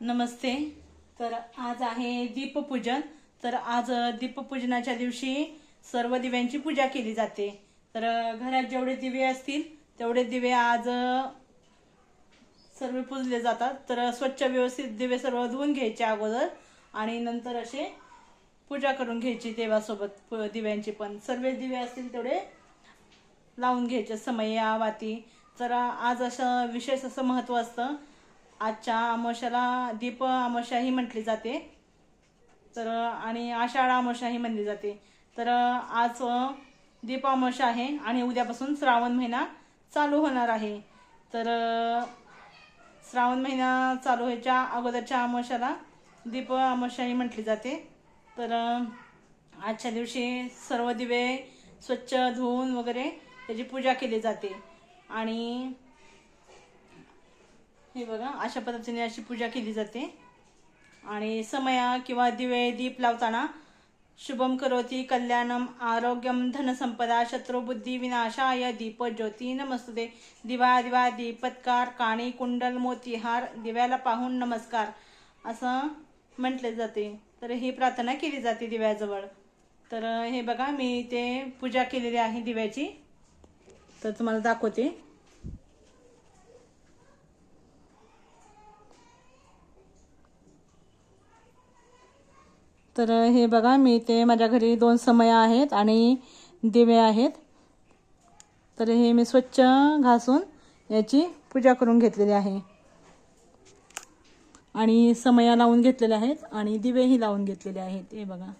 नमस्ते. तर आज आहे दीपपूजन. तर आज दीपपूजनाच्या दिवशी सर्व दिव्यांची पूजा केली जाते. तर घरात जेवढे दिवे असतील तेवढे दिवे आज सर्व पुजले जातात. तर स्वच्छ व्यवस्थित दिवे सर्व धुवून घ्यायचे अगोदर आणि नंतर असे पूजा करून घ्यायची देवासोबत दिव्यांची पण. सर्व दिवे असतील तेवढे लावून घ्यायचे. समया वाती. तर आज असं विशेष असं महत्त्व असतं आजच्या अमावश्याला दीप अमावस्याही म्हटली जाते. तर आणि आषाढ अमावस्याही म्हणली जाते. तर आज दीप अमावस्या आहे आणि उद्यापासून श्रावण महिना चालू होणार आहे. तर श्रावण महिना चालू व्हायच्या अगोदरच्या अमावस्याला दीप अमावस्याही म्हटली जाते. तर आजच्या दिवशी सर्व दिवे स्वच्छ धुवून वगैरे त्याची पूजा केली जाते. आणि हे बघा अशा पद्धतीने अशी पूजा केली जाते. आणि समया किंवा दिवे दीप लावताना शुभम करोती कल्याणम आरोग्यम धनसंपदा शत्रुबुद्धी विनाशाय दीप ज्योती नमस्तुते दिवा दिवा दीपत्कार काणी कुंडल मोतीहार दिव्याला पाहून नमस्कार असं म्हटले जाते. तर ही प्रार्थना केली जाते दिव्याजवळ. तर हे बघा मी ते पूजा केलेली आहे दिव्याची. तर तुम्हाला दाखवते. तर हे बघा मी ते माझ्या घरी दोन समया आहेत आणि दिवे आहेत. तर हे मी स्वच्छ घासून याची पूजा करून घेतलेली आहे. आणि समया लावून घेतलेल्या आहेत आणि दिवेही लावून घेतलेले आहेत. हे बघा.